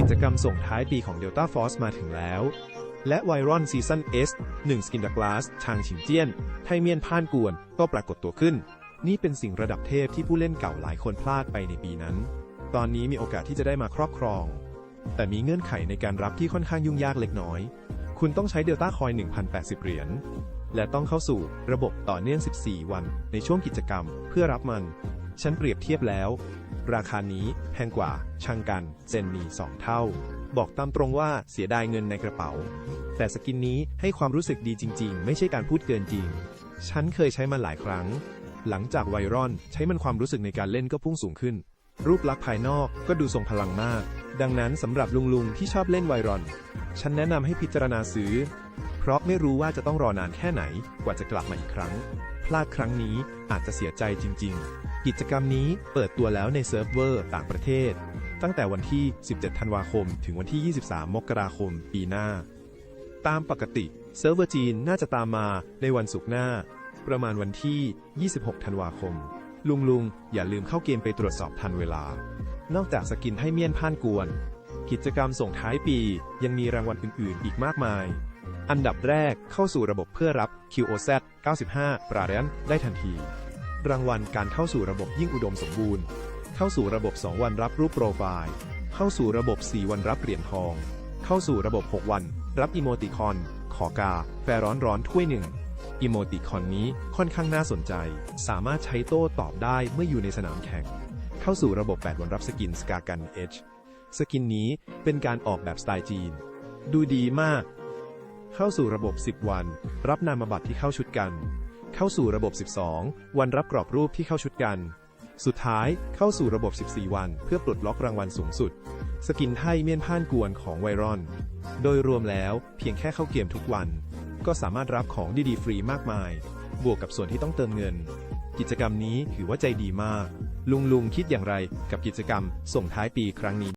กิจกรรมส่งท้ายปีของ Delta Force มาถึงแล้ว และไวรอนซีซั่น S 1 Skin the Glass ชางฉิงเจี้ยน ไทเมียนพ่านกวน ก็ปรากฏตัวขึ้น นี่เป็นสิ่งระดับเทพที่ผู้เล่นเก่าหลายคนพลาดไปในปีนั้น ตอนนี้มีโอกาสที่จะได้มาครอบครอง แต่มีเงื่อนไขในการรับที่ค่อนข้างยุ่งยากเล็กน้อย คุณต้องใช้เดลต้าคอย 1,080 เหรียญ และต้องเข้าสู่ระบบต่อเนื่อง 14 วัน ในช่วงกิจกรรม เพื่อรับมัน ฉันเปรียบเทียบแล้ว ราคานี้แพงกว่าช่างกันเซนมี2เท่า บอกตามตรงว่าเสียดายเงินในกระเป๋า แต่สกินนี้ให้ความรู้สึกดีจริง ๆ ไม่ใช่การพูดเกินจริง ฉันเคยใช้มันหลายครั้ง หลังจากไวรอนใช้มันความรู้สึกในการเล่นก็พุ่งสูงขึ้น รูปลักษณ์ภายนอกก็ดูทรงพลังมาก ดังนั้นสำหรับลุงๆที่ชอบเล่นไวรอน ฉันแนะนำให้พิจารณาซื้อ เพราะไม่รู้ว่าจะต้องรอนานแค่ไหนกว่าจะกลับมาอีกครั้ง พลาดครั้งนี้อาจจะเสียใจจริง ๆ กิจกรรมนี้เปิดตัวแล้วในเซิร์ฟเวอร์ต่างประเทศ ตั้งแต่วันที่ 17 ธันวาคม ถึงวันที่ 23 มกราคม ปีหน้า ตามปกติ เซิร์ฟเวอร์จีนน่าจะตามมาในวันศุกร์หน้า ประมาณวันที่ 26 ธันวาคม ลุงลุงๆอย่าลืมเข้าเกมไปตรวจสอบทันเวลา นอกจากสกินให้เมียนพ่านกวน กิจกรรมส่งท้ายปียังมีรางวัลอื่น ๆ อีกมากมาย อันดับแรกเข้าสู่ระบบเพื่อรับ QOZ 95 ปราเรนได้ทันที รางวัลการเข้าสู่ระบบยิ่งอุดมสมบูรณ์ เข้าสู่ระบบ 2 วันรับรูปโปรไฟล์ เข้าสู่ระบบ 4 วันรับเหรียญทอง เข้าสู่ระบบ 6 วัน รับอีโมติคอน ขอกา แฟร้อนร้อนถ้วยหนึ่งอีโมติคอนนี้ค่อนข้างน่าสนใจ สามารถใช้โต้ตอบได้เมื่ออยู่ในสนามแข่ง เข้าสู่ระบบ 8 วันรับสกินสกากันเอชสกินนี้เป็นการออกแบบสไตล์จีน ดูดีมาก เข้าสู่ระบบ 10 วัน รับนามบัตรที่เข้าชุดกัน เข้าสู่ระบบ 12 วันรับกรอบรูปที่เข้าชุดกัน สุดท้ายเข้าสู่ระบบ 14 วัน เพื่อปลดล็อกรางวัลสูงสุด สกินไทยเมียนพ่านกวนของไวรอน โดยรวมแล้วเพียงแค่เข้าเกมทุกวัน ก็สามารถรับของดีๆฟรีมากมาย บวกกับส่วนที่ต้องเติมเงิน กิจกรรมนี้ถือว่าใจดีมาก ลุงลุงคิดอย่างไรกับกิจกรรมส่งท้ายปีครั้งนี้